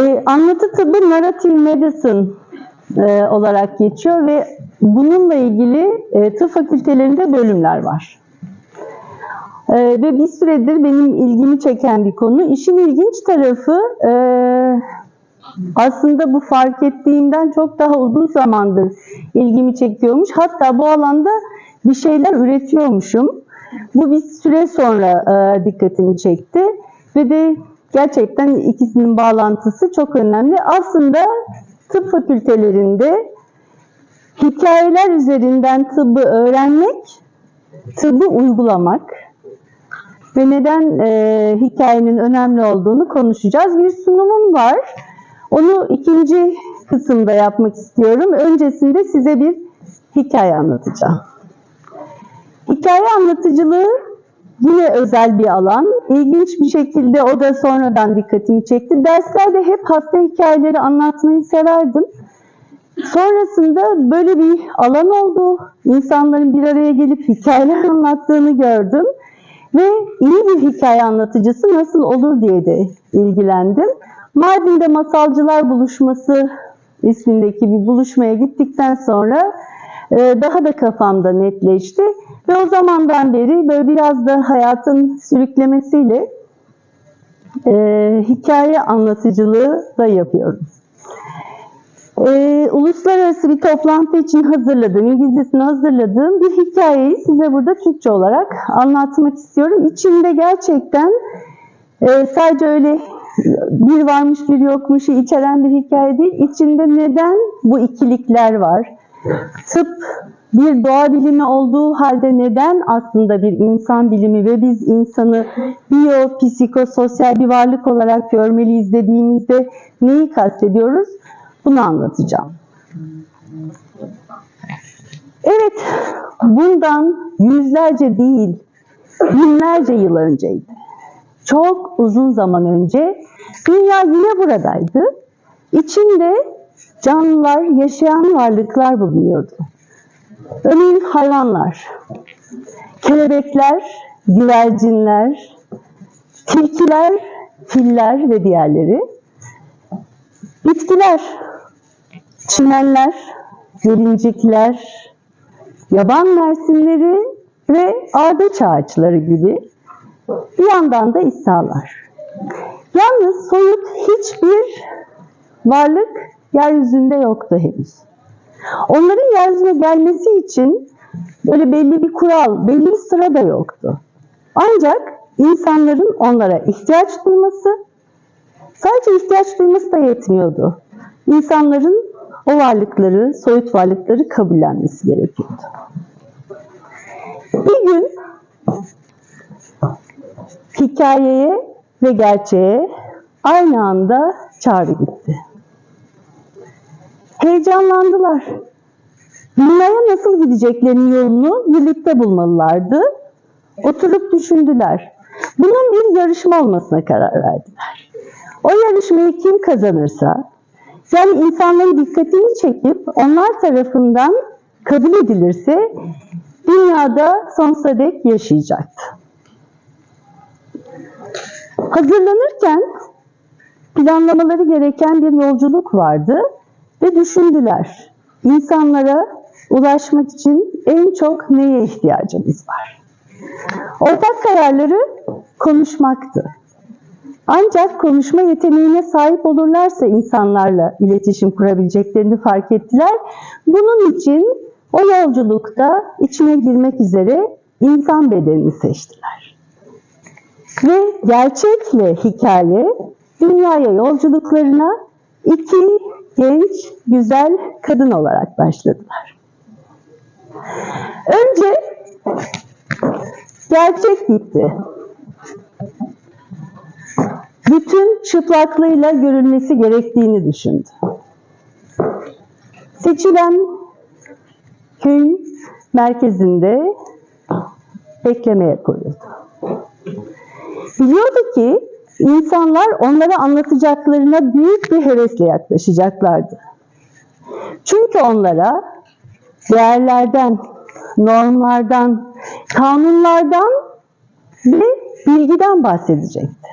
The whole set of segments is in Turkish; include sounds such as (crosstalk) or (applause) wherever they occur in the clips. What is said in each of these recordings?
E, anlatı tıbbı narrative medicine e, olarak geçiyor ve bununla ilgili e, tıp fakültelerinde bölümler var. E, ve bir süredir benim ilgimi çeken bir konu. İşin ilginç tarafı e, aslında bu fark ettiğimden çok daha uzun zamandır ilgimi çekiyormuş. Hatta bu alanda bir şeyler üretiyormuşum. Bu bir süre sonra e, dikkatimi çekti ve de gerçekten ikisinin bağlantısı çok önemli. Aslında tıp fakültelerinde hikayeler üzerinden tıbbı öğrenmek, tıbbı uygulamak ve neden e, hikayenin önemli olduğunu konuşacağız. Bir sunumum var. Onu ikinci kısımda yapmak istiyorum. Öncesinde size bir hikaye anlatacağım. Hikaye anlatıcılığı yine özel bir alan. İlginç bir şekilde o da sonradan dikkatimi çekti. Derslerde hep hasta hikayeleri anlatmayı severdim. Sonrasında böyle bir alan oldu. İnsanların bir araya gelip hikayeler (laughs) anlattığını gördüm. Ve iyi bir hikaye anlatıcısı nasıl olur diye de ilgilendim. Mardin'de Masalcılar Buluşması ismindeki bir buluşmaya gittikten sonra e, daha da kafamda netleşti. Ve o zamandan beri böyle biraz da hayatın sürüklemesiyle e, hikaye anlatıcılığı da yapıyorum. E, uluslararası bir toplantı için hazırladığım, İngilizcesini hazırladığım bir hikayeyi size burada Türkçe olarak anlatmak istiyorum. İçinde gerçekten e, sadece öyle bir varmış bir yokmuşu içeren bir hikaye değil. İçinde neden bu ikilikler var? Tıp bir doğa bilimi olduğu halde neden aslında bir insan bilimi ve biz insanı biyo, psikososyal bir varlık olarak görmeliyiz dediğimizde neyi kastediyoruz? Bunu anlatacağım. Evet, bundan yüzlerce değil, binlerce yıl önceydi. Çok uzun zaman önce dünya yine buradaydı. İçinde canlılar, yaşayan varlıklar bulunuyordu. Örneğin hayvanlar, kelebekler, güvercinler, tilkiler, filler ve diğerleri. Bitkiler, çimenler, gelincikler, yaban mersinleri ve ardıç ağaçları gibi bir yandan da İsa'lar. Yalnız soyut hiçbir varlık yeryüzünde yoktu henüz. Onların yeryüzüne gelmesi için böyle belli bir kural, belli bir sıra da yoktu. Ancak insanların onlara ihtiyaç duyması, sadece ihtiyaç duyması da yetmiyordu. İnsanların o varlıkları, soyut varlıkları kabullenmesi gerekiyordu. Bir gün hikayeye ve gerçeğe aynı anda çağrı gitti. Heyecanlandılar. Dünyaya nasıl gideceklerinin yolunu birlikte bulmalılardı. Oturup düşündüler. Bunun bir yarışma olmasına karar verdiler. O yarışmayı kim kazanırsa, yani insanların dikkatini çekip onlar tarafından kabul edilirse dünyada sonsuza dek yaşayacaktı. Hazırlanırken planlamaları gereken bir yolculuk vardı ve düşündüler. İnsanlara ulaşmak için en çok neye ihtiyacımız var? Ortak kararları konuşmaktı. Ancak konuşma yeteneğine sahip olurlarsa insanlarla iletişim kurabileceklerini fark ettiler. Bunun için o yolculukta içine girmek üzere insan bedenini seçtiler. Ve gerçekle hikaye dünyaya yolculuklarına iki genç, güzel kadın olarak başladılar. Önce gerçek gitti. Bütün çıplaklığıyla görülmesi gerektiğini düşündü. Seçilen köyün merkezinde beklemeye koyuldu. Biliyordu ki insanlar onlara anlatacaklarına büyük bir hevesle yaklaşacaklardı. Çünkü onlara değerlerden, normlardan, kanunlardan ve bilgiden bahsedecekti.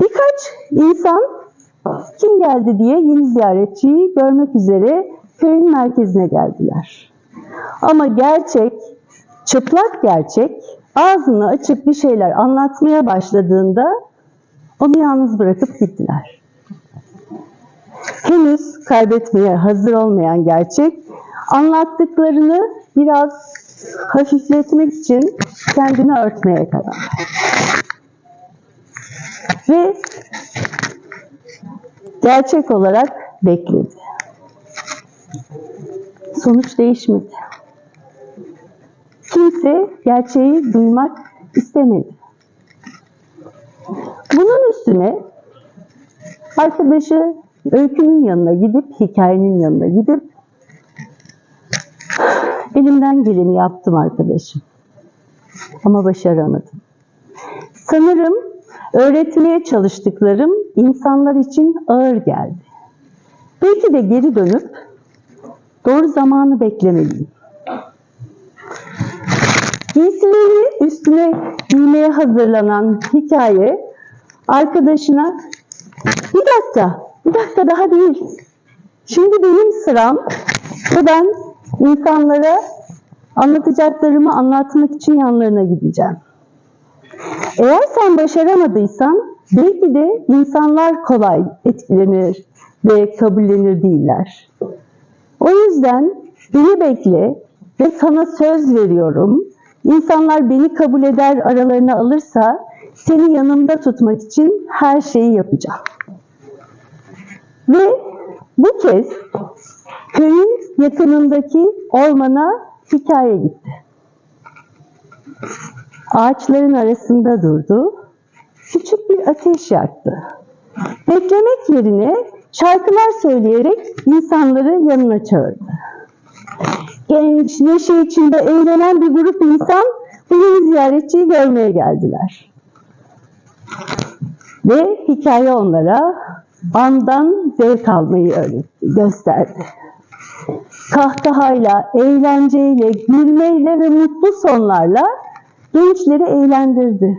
Birkaç insan kim geldi diye yeni ziyaretçiyi görmek üzere köyün merkezine geldiler. Ama gerçek, çıplak gerçek ağzını açıp bir şeyler anlatmaya başladığında onu yalnız bırakıp gittiler. Henüz kaybetmeye hazır olmayan gerçek anlattıklarını biraz hafifletmek için kendini örtmeye verdi. Ve gerçek olarak bekledi. Sonuç değişmedi. Kimse gerçeği duymak istemedi. Bunun üstüne arkadaşı öykünün yanına gidip, hikayenin yanına gidip elimden geleni yaptım arkadaşım. Ama başaramadım. Sanırım öğretmeye çalıştıklarım insanlar için ağır geldi. Belki de geri dönüp doğru zamanı beklemeliyim. Üstüne giymeye hazırlanan hikaye arkadaşına bir dakika, bir dakika daha değil. Şimdi benim sıram ve ben insanlara anlatacaklarımı anlatmak için yanlarına gideceğim. Eğer sen başaramadıysan belki de insanlar kolay etkilenir ve kabullenir değiller. O yüzden beni bekle ve sana söz veriyorum. İnsanlar beni kabul eder aralarına alırsa seni yanımda tutmak için her şeyi yapacağım. Ve bu kez köyün yakınındaki ormana hikaye gitti. Ağaçların arasında durdu. Küçük bir ateş yaktı. Beklemek yerine şarkılar söyleyerek insanları yanına çağırdı. Genç, neşe içinde eğlenen bir grup insan bu yeni ziyaretçiyi görmeye geldiler. Ve hikaye onlara andan zevk almayı öğretti, gösterdi. Kahkahayla, eğlenceyle, gülmeyle ve mutlu sonlarla gençleri eğlendirdi.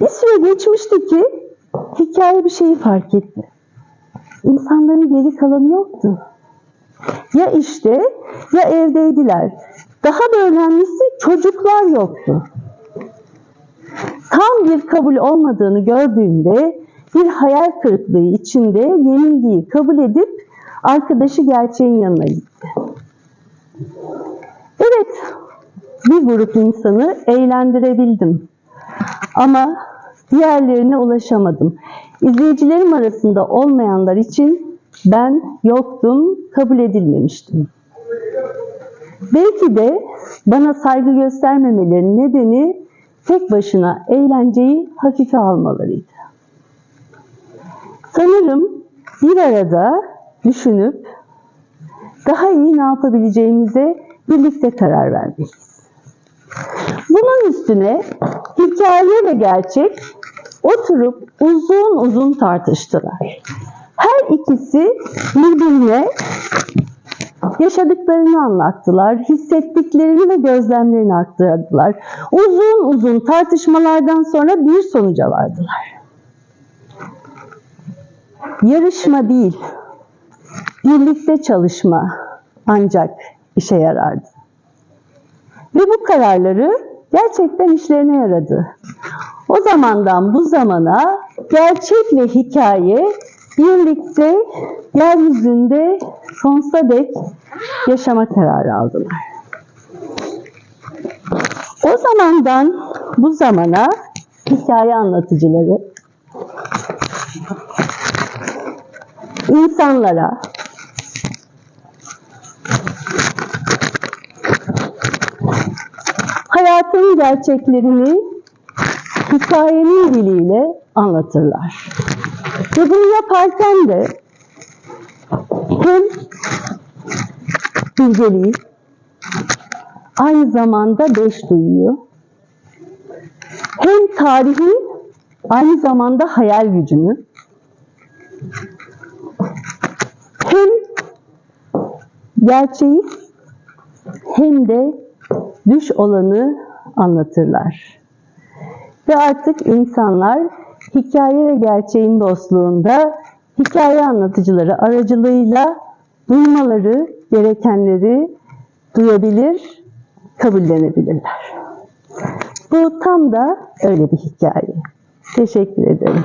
Bir süre geçmişti ki hikaye bir şeyi fark etti. İnsanların geri kalanı yoktu. Ya işte ya evdeydiler. Daha da önemlisi çocuklar yoktu. Tam bir kabul olmadığını gördüğünde bir hayal kırıklığı içinde yenilgiyi kabul edip arkadaşı gerçeğin yanına gitti. Evet, bir grup insanı eğlendirebildim. Ama diğerlerine ulaşamadım. İzleyicilerim arasında olmayanlar için ben yoktum, kabul edilmemiştim. Belki de bana saygı göstermemelerinin nedeni tek başına eğlenceyi hafife almalarıydı. Sanırım bir arada düşünüp daha iyi ne yapabileceğimize birlikte karar vermeliyiz. Bunun üstüne hikaye ve gerçek oturup uzun uzun tartıştılar. Her ikisi birbirine yaşadıklarını anlattılar, hissettiklerini ve gözlemlerini aktardılar. Uzun uzun tartışmalardan sonra bir sonuca vardılar. Yarışma değil, birlikte çalışma ancak işe yarardı. Ve bu kararları gerçekten işlerine yaradı. O zamandan bu zamana gerçek ve hikaye birlikte yeryüzünde sonsuza dek yaşama kararı aldılar. O zamandan bu zamana hikaye anlatıcıları insanlara hayatın gerçeklerini hikayenin diliyle anlatırlar. Ve bunu yaparken de hem bilgeliği aynı zamanda beş duyuyor. Hem tarihi aynı zamanda hayal gücünü hem gerçeği hem de düş olanı anlatırlar. Ve artık insanlar hikaye ve gerçeğin dostluğunda hikaye anlatıcıları aracılığıyla duymaları gerekenleri duyabilir, kabullenebilirler. Bu tam da öyle bir hikaye. Teşekkür ederim.